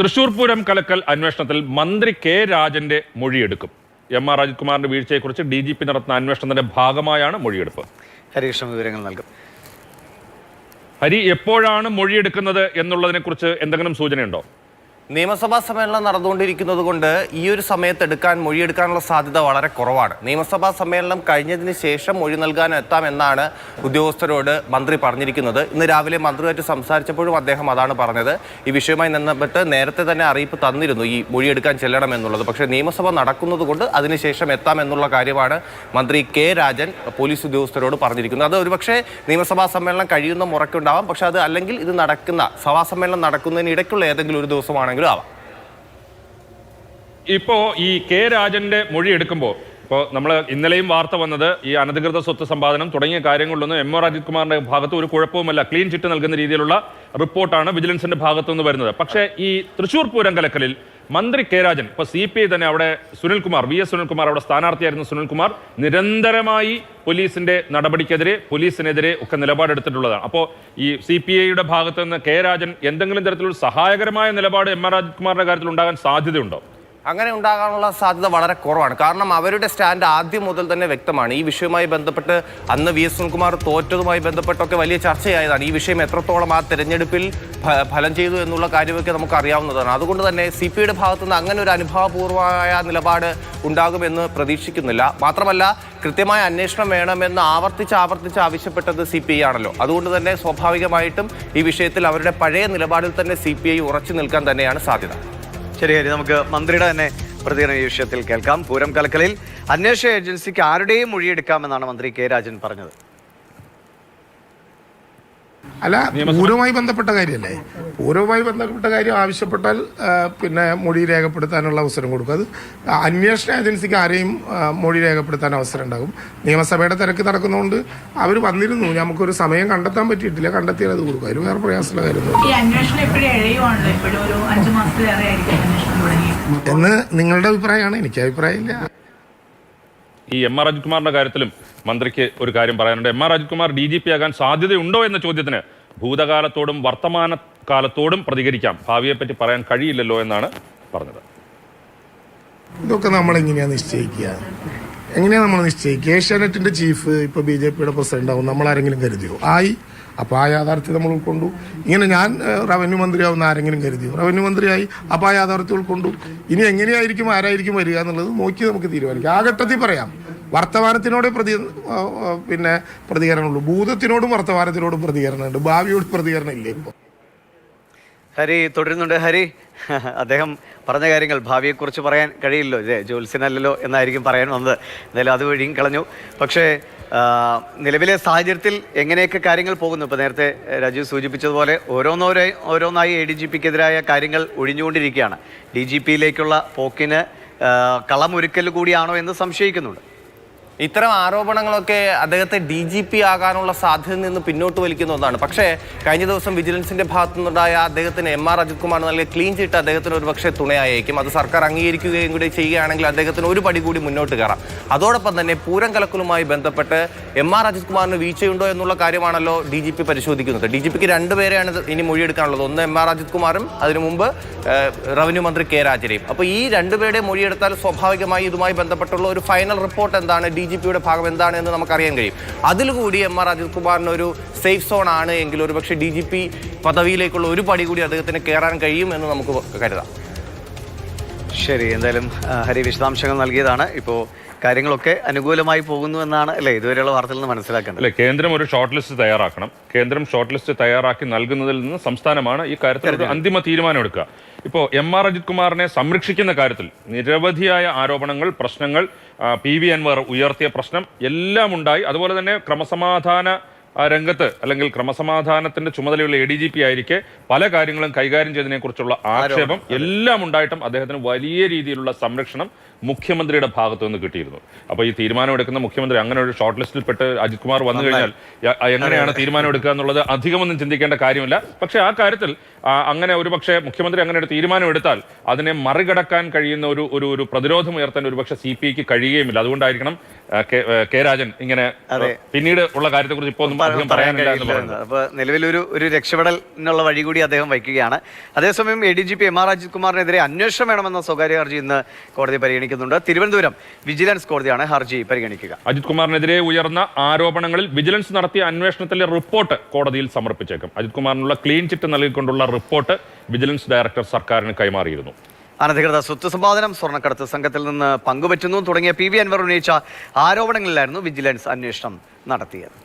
തൃശൂർ പൂരം കലക്കൽ അന്വേഷണത്തിൽ മന്ത്രി കെ രാജന്റെ മൊഴിയെടുക്കും. എം ആർ രാജകുമാറിന്റെ കുമാറിന്റെ വീഴ്ചയെക്കുറിച്ച് ഡി ജി പി നടത്തുന്ന അന്വേഷണത്തിന്റെ ഭാഗമായാണ് മൊഴിയെടുപ്പ്. ഹരികൃഷ്ണൻ വിവരങ്ങൾ നൽകും. ഹരി എപ്പോഴാണ് മൊഴിയെടുക്കുന്നത് എന്നുള്ളതിനെക്കുറിച്ച് എന്തെങ്കിലും സൂചനയുണ്ടോ? നിയമസഭാ സമ്മേളനം നടന്നുകൊണ്ടിരിക്കുന്നത് കൊണ്ട് ഈ ഒരു സമയത്ത് എടുക്കാൻ മൊഴിയെടുക്കാനുള്ള സാധ്യത വളരെ കുറവാണ്. നിയമസഭാ സമ്മേളനം കഴിഞ്ഞതിന് ശേഷം മൊഴി നൽകാൻ എത്താമെന്നാണ് ഉദ്യോഗസ്ഥരോട് മന്ത്രി പറഞ്ഞിരിക്കുന്നത്. ഇന്ന് രാവിലെ മന്ത്രിയായിട്ട് സംസാരിച്ചപ്പോഴും അദ്ദേഹം അതാണ് പറഞ്ഞത്. ഈ വിഷയവുമായി ബന്ധപ്പെട്ട് നേരത്തെ തന്നെ അറിയിപ്പ് തന്നിരുന്നു ഈ മൊഴിയെടുക്കാൻ ചെല്ലണം എന്നുള്ളത്. പക്ഷേ നിയമസഭ നടക്കുന്നത് കൊണ്ട് അതിനുശേഷം എത്താമെന്നുള്ള കാര്യമാണ് മന്ത്രി കെ രാജൻ പോലീസ് ഉദ്യോഗസ്ഥരോട് പറഞ്ഞിരിക്കുന്നത്. അത് ഒരുപക്ഷെ നിയമസഭാ സമ്മേളനം കഴിയുന്ന മുറയ്ക്കുണ്ടാവാം. പക്ഷേ അത് അല്ലെങ്കിൽ ഇത് നടക്കുന്ന സഭാ സമ്മേളനം നടക്കുന്നതിന് ഇടയ്ക്കുള്ള ഏതെങ്കിലും ഒരു ദിവസമാണെങ്കിലും ആവാം ഇപ്പോ ഈ കെ രാജന്റെ മൊഴി എടുക്കുമ്പോൾ ഇപ്പോൾ നമ്മൾ ഇന്നലെയും വാർത്ത വന്നത് ഈ അനധികൃത സ്വത്ത് സമ്പാദനം തുടങ്ങിയ കാര്യങ്ങളിലൊന്നും എം ആർ അജിത് കുമാറിന്റെ ഭാഗത്ത് ഒരു കുഴപ്പവുമല്ല. ക്ലീൻ ചിറ്റ് നൽകുന്ന രീതിയിലുള്ള റിപ്പോർട്ടാണ് വിജിലൻസിന്റെ ഭാഗത്തുനിന്ന് വരുന്നത്. പക്ഷേ ഈ തൃശൂർ പൂരം കലക്കലിൽ മന്ത്രി കെ രാജൻ ഇപ്പൊ സി പി ഐ തന്നെ അവിടെ സുനിൽകുമാർ വി എസ് സുനിൽകുമാർ അവിടെ സ്ഥാനാർത്ഥിയായിരുന്ന സുനിൽകുമാർ നിരന്തരമായി പോലീസിന്റെ നടപടിക്കെതിരെ പോലീസിനെതിരെ ഒക്കെ നിലപാടെടുത്തിട്ടുള്ളതാണ്. അപ്പോൾ ഈ സി പി ഐയുടെ ഭാഗത്ത് നിന്ന് കെ രാജൻ എന്തെങ്കിലും തരത്തിലുള്ള സഹായകരമായ നിലപാട് എം ആർ രാജ്കുമാറിന്റെ കാര്യത്തിൽ ഉണ്ടാകാൻ സാധ്യതയുണ്ടോ? അങ്ങനെ ഉണ്ടാകാനുള്ള സാധ്യത വളരെ കുറവാണ്. കാരണം അവരുടെ സ്റ്റാൻഡ് ആദ്യം മുതൽ തന്നെ വ്യക്തമാണ്. ഈ വിഷയവുമായി ബന്ധപ്പെട്ട് അന്ന് വി എസ് സുനിൽകുമാർ തോറ്റതുമായി ബന്ധപ്പെട്ടൊക്കെ വലിയ ചർച്ചയായതാണ്. ഈ വിഷയം എത്രത്തോളം ആ തെരഞ്ഞെടുപ്പിൽ ഫലം ചെയ്തു എന്നുള്ള കാര്യമൊക്കെ നമുക്ക് അറിയാവുന്നതാണ് അതുകൊണ്ട് തന്നെ സി പി ഐയുടെ അങ്ങനെ ഒരു അനുഭവപൂർവമായ നിലപാട് ഉണ്ടാകുമെന്ന് പ്രതീക്ഷിക്കുന്നില്ല. മാത്രമല്ല കൃത്യമായ അന്വേഷണം വേണമെന്ന് ആവർത്തിച്ച് ആവർത്തിച്ച് ആവശ്യപ്പെട്ടത് സി പി ഐ ആണല്ലോ. അതുകൊണ്ട് തന്നെ സ്വാഭാവികമായിട്ടും ഈ വിഷയത്തിൽ അവരുടെ പഴയ നിലപാടിൽ തന്നെ സി പി ഐ ഉറച്ചു നിൽക്കാൻ തന്നെയാണ് സാധ്യത. ശരി ഹരി നമുക്ക് മന്ത്രിയുടെ തന്നെ പ്രതികരണ ഈ വിഷയത്തിൽ കേൾക്കാം. പൂരം കലക്കലിൽ അന്വേഷണ ഏജൻസിക്ക് ആരുടെയും മൊഴിയെടുക്കാമെന്നാണ് മന്ത്രി കെ രാജൻ പറഞ്ഞത്. അല്ല പൂരവുമായി ബന്ധപ്പെട്ട കാര്യമല്ലേ? പൂരവുമായി ബന്ധപ്പെട്ട കാര്യം ആവശ്യപ്പെട്ടാൽ പിന്നെ മൊഴി രേഖപ്പെടുത്താനുള്ള അവസരം കൊടുക്കും. അത് അന്വേഷണ ഏജൻസിക്ക് ആരെയും മൊഴി രേഖപ്പെടുത്താൻ അവസരം ഉണ്ടാകും. നിയമസഭയുടെ തിരക്ക് നടക്കുന്നതുകൊണ്ട് അവർ വന്നിരുന്നു. നമുക്കൊരു സമയം കണ്ടെത്താൻ പറ്റിയിട്ടില്ല. കണ്ടെത്തിയാൽ അത് കൊടുക്കും. അതിന് വേറെ പ്രയാസമുള്ള കാര്യമൊന്നും ഈ അന്വേഷണം എപ്പോഴും എഴയുവാണല്ലോ. ഇപ്പോഴും ഒരു അഞ്ചു മാസത്തിലേറെ ആയിരിക്കും അന്വേഷണം തുടങ്ങി എന്ന് നിങ്ങളുടെ അഭിപ്രായമാണ്. എനിക്ക് അഭിപ്രായമില്ല. ഈ എം ആർ അജിത് കുമാറിന്റെ കാര്യത്തിലും മന്ത്രിക്ക് ഒരു കാര്യം പറയാനുണ്ട്. M R Ajith Kumar D G P ആകാൻ സാധ്യതയുണ്ടോ എന്ന ചോദ്യത്തിന് ഭൂതകാലത്തോടും വർത്തമാന കാലത്തോടും പ്രതികരിക്കാം. ഭാവിയെപ്പറ്റി പറയാൻ കഴിയില്ലല്ലോ എന്നാണ് പറഞ്ഞത്. ഇതൊക്കെ നമ്മൾ എങ്ങനെയാണ് നിശ്ചയിക്കുക? എങ്ങനെയാണ് നമ്മൾ നിശ്ചയിക്കുക? ഏഷ്യാനെറ്റിന്റെ ചീഫ് ഇപ്പൊ ബി ജെ പിയുടെ പ്രസിഡന്റ് ആവും നമ്മൾ ആരെങ്കിലും കരുതിയോ? ആയി. അപ്പൊ ആ യാഥാർത്ഥ്യം നമ്മൾ ഉൾക്കൊണ്ടു. ഇങ്ങനെ ഞാൻ റവന്യൂ മന്ത്രിയാവുന്ന ആരെങ്കിലും കരുതിയോ? റവന്യൂ മന്ത്രിയായി. അപ്പൊ ആ യാഥാർത്ഥ്യം ഉൾക്കൊണ്ടു. ഇനി എങ്ങനെയായിരിക്കും ആരായിരിക്കും വരിക എന്നുള്ളത് നോക്കി നമുക്ക് തീരുമാനിക്കാം. ആ ഘട്ടത്തിൽ പറയാം. വർത്തമാനത്തിനോടെ പ്രതി പിന്നെ പ്രതികരണമുള്ളൂ. ഭൂതത്തിനോടും വർത്തമാനത്തിനോടും പ്രതികരണമുണ്ട്. ഭാവിയോട് പ്രതികരണം ഇല്ല ഇപ്പോൾ ഹരി തുടരുന്നുണ്ട്. ഹരി അദ്ദേഹം പറഞ്ഞ കാര്യങ്ങൾ ഭാവിയെക്കുറിച്ച് പറയാൻ കഴിയില്ലോ ഇതേ ജ്യോത്സ്യനല്ലല്ലോ എന്നായിരിക്കും പറയാൻ വന്നത്. എന്തായാലും അത് വഴിയും കളഞ്ഞു. പക്ഷേ നിലവിലെ സാഹചര്യത്തിൽ എങ്ങനെയൊക്കെ കാര്യങ്ങൾ പോകുന്നു? ഇപ്പോൾ നേരത്തെ രാജീവ് സൂചിപ്പിച്ചതുപോലെ ഓരോന്നോരോ ഓരോന്നായി എ ഡി ജി പിക്കെതിരായ കാര്യങ്ങൾ ഒഴിഞ്ഞുകൊണ്ടിരിക്കുകയാണ്. ഡി ജി പിയിലേക്കുള്ള പോക്കിന് കളമൊരുക്കൽ കൂടിയാണോ എന്ന് സംശയിക്കുന്നുണ്ട്. ഇത്തരം ആരോപണങ്ങളൊക്കെ അദ്ദേഹത്തെ ഡി ജി പി ആകാനുള്ള സാധ്യതയിൽ നിന്ന് പിന്നോട്ട് വലിക്കുന്ന ഒന്നാണ്. പക്ഷേ കഴിഞ്ഞ ദിവസം വിജിലൻസിന്റെ ഭാഗത്തു നിന്നുണ്ടായ അദ്ദേഹത്തിന് എം ആർ അജിത് കുമാർ നൽകിയ ക്ലീൻ ചിട്ട് അദ്ദേഹത്തിന് ഒരു പക്ഷേ തുണയായേക്കും. അത് സർക്കാർ അംഗീകരിക്കുകയും കൂടി ചെയ്യുകയാണെങ്കിൽ അദ്ദേഹത്തിന് ഒരു പടി കൂടി മുന്നോട്ട് കയറാം. അതോടൊപ്പം തന്നെ പൂരം കലക്കലുമായി ബന്ധപ്പെട്ട് എം ആർ അജിത് കുമാറിന് വീഴ്ചയുണ്ടോ എന്നുള്ള കാര്യമാണല്ലോ ഡി ജി പി പരിശോധിക്കുന്നത്. ഡി ജി പിക്ക് രണ്ടുപേരെയാണ് ഇനി മൊഴിയെടുക്കാനുള്ളത്. ഒന്ന് എം ആർ അജിത് കുമാറും അതിനു മുമ്പ് റവന്യൂ മന്ത്രി കെ രാജരയും അപ്പോൾ ഈ രണ്ടുപേരുടെ മൊഴിയെടുത്താൽ സ്വാഭാവികമായി ഇതുമായി ബന്ധപ്പെട്ടുള്ള ഒരു ഫൈനൽ റിപ്പോർട്ട് എന്താണ്? ഡി ജി പിയുടെ ഭാഗം എന്താണ് എന്ന് നമുക്കറിയാൻ കഴിയും. അതിൽ കൂടി എം ആർ അജിത് കുമാറിന് ഒരു സേഫ് സോൺ ആണ് എങ്കിൽ ഒരു പക്ഷേ ഡി ജി പി പദവിയിലേക്കുള്ള ഒരു പടി കൂടി അദ്ദേഹത്തിന് കയറാൻ കഴിയും എന്ന് നമുക്ക് കരുതാം. ശരി എന്തായാലും ഹരി വിശദാംശങ്ങൾ നൽകിയതാണ്. ഇപ്പോൾ കാര്യങ്ങളൊക്കെ അനുകൂലമായി പോകുന്നു എന്നാണ് അല്ലേ ഇതുവരെയുള്ള വാർത്തയിൽ നിന്ന് മനസ്സിലാക്കുന്നത് അല്ലെ കേന്ദ്രം ഒരു ഷോർട്ട് ലിസ്റ്റ് തയ്യാറാക്കണം. കേന്ദ്രം ഷോർട്ട് ലിസ്റ്റ് തയ്യാറാക്കി നൽകുന്നതിൽ നിന്ന് സംസ്ഥാനമാണ് ഈ കാര്യത്തിൽ അന്തിമ തീരുമാനം എടുക്കുക. ഇപ്പോൾ എം ആർ അജിത് കുമാറിനെ സംരക്ഷിക്കുന്ന കാര്യത്തിൽ നിരവധിയായ ആരോപണങ്ങൾ പ്രശ്നങ്ങൾ പി വി അൻവർ ഉയർത്തിയ പ്രശ്നം എല്ലാം ഉണ്ടായി. അതുപോലെ തന്നെ ക്രമസമാധാന രംഗത്ത് അല്ലെങ്കിൽ ക്രമസമാധാനത്തിന്റെ ചുമതലയുള്ള എ ഡി ജി പി ആയിരിക്കെ പല കാര്യങ്ങളും കൈകാര്യം ചെയ്തതിനെ കുറിച്ചുള്ള ആക്ഷേപം എല്ലാം ഉണ്ടായിട്ടും അദ്ദേഹത്തിന് വലിയ രീതിയിലുള്ള സംരക്ഷണം മുഖ്യമന്ത്രിയുടെ ഭാഗത്തു നിന്ന് കിട്ടിയിരുന്നു. അപ്പോൾ ഈ തീരുമാനം എടുക്കുന്ന മുഖ്യമന്ത്രി അങ്ങനെ ഒരു ഷോർട്ട് ലിസ്റ്റിൽ പെട്ട് അജിത് കുമാർ വന്നു കഴിഞ്ഞാൽ എങ്ങനെയാണ് തീരുമാനം എടുക്കുക എന്നുള്ളത് അധികമൊന്നും ചിന്തിക്കേണ്ട കാര്യമില്ല. പക്ഷേ ആ കാര്യത്തിൽ അങ്ങനെ ഒരു പക്ഷേ മുഖ്യമന്ത്രി അങ്ങനെ ഒരു തീരുമാനം എടുത്താൽ അതിനെ മറികടക്കാൻ കഴിയുന്ന ഒരു ഒരു ഒരു പ്രതിരോധം ഉയർത്താൻ ഒരു പക്ഷേ സി പി ഐക്ക് കഴിയുകയുമില്ല. അതുകൊണ്ടായിരിക്കണം കെ- രാജൻ ഇങ്ങനെ പിന്നീട് ഉള്ള കാര്യത്തെക്കുറിച്ച് ഇപ്പോൾ ഒന്നും അധികം പറയാൻ കഴിയില്ല അപ്പോൾ നിലവിലൊരു ഒരു രക്ഷപ്പെടലിനുള്ള വഴി കൂടി അദ്ദേഹം വയ്ക്കുകയാണ്. അതേസമയം A D G P M R Ajith കുമാറിനെതിരെ അന്വേഷണം വേണമെന്ന സ്വകാര്യ ഹർജി ഇന്ന് കോടതി പരിഗണിക്കുന്നുണ്ട്. തിരുവനന്തപുരം വിജിലൻസ് കോടതിയാണ് ഹർജി പരിഗണിക്കുക. അജിത് കുമാറിനെതിരെ ഉയർന്ന ആരോപണങ്ങളിൽ വിജിലൻസ് നടത്തിയ അന്വേഷണത്തിലെ റിപ്പോർട്ട് കോടതിയിൽ സമർപ്പിച്ചേക്കും. അജിത് കുമാറിനുള്ള ക്ലീൻ ചിറ്റ് നൽകിക്കൊണ്ടുള്ള റിപ്പോർട്ട് വിജിലൻസ് ഡയറക്ടർ സർക്കാരിന് കൈമാറിയിരുന്നു. അനധികൃത സ്വത്ത് സമ്പാദനം സ്വർണക്കടത്ത് സംഘത്തിൽ നിന്ന് പങ്കുപറ്റുന്നു തുടങ്ങിയ പി വി അൻവർ ഉന്നയിച്ച ആരോപണങ്ങളിലായിരുന്നു വിജിലൻസ് അന്വേഷണം നടത്തിയത്.